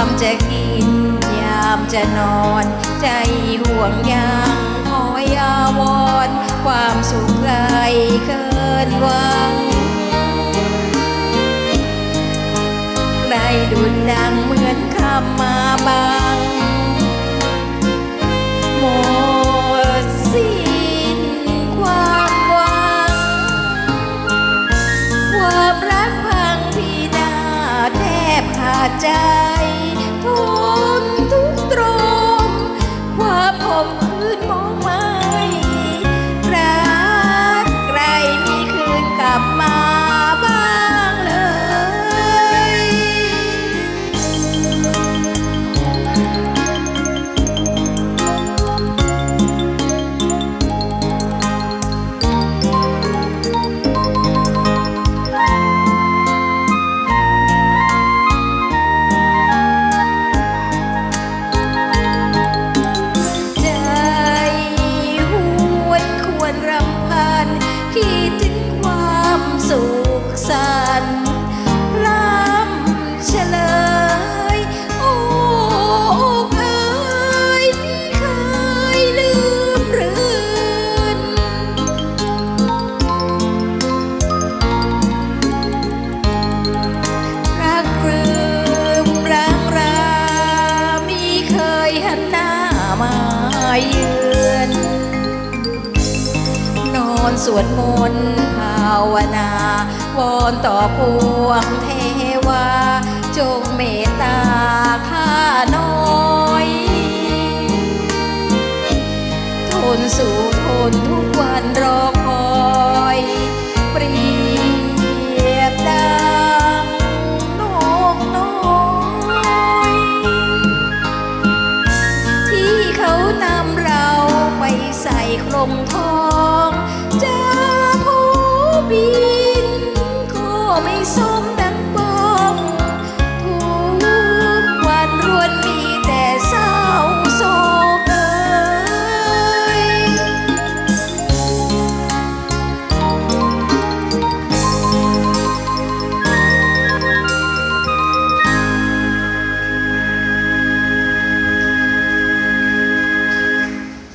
ามจะกิน ยามจะนอน ใจห่วงยังคอยอาวรณ์ความสุขไกลเกินหวัง ใครดุดดังเหมือนคำมาบังหมดสิ้นความหวังความรักพังพินาศแทบขาดใจ อนสวดมนต์ภาวนา วอนต่อพวงเทวา จงเมตตาข้าน้อย ทนสู่ทนทุกวันรอคอยเปรียบดังนกน้อย ที่เขานำเราไปใส่กลมทอ ง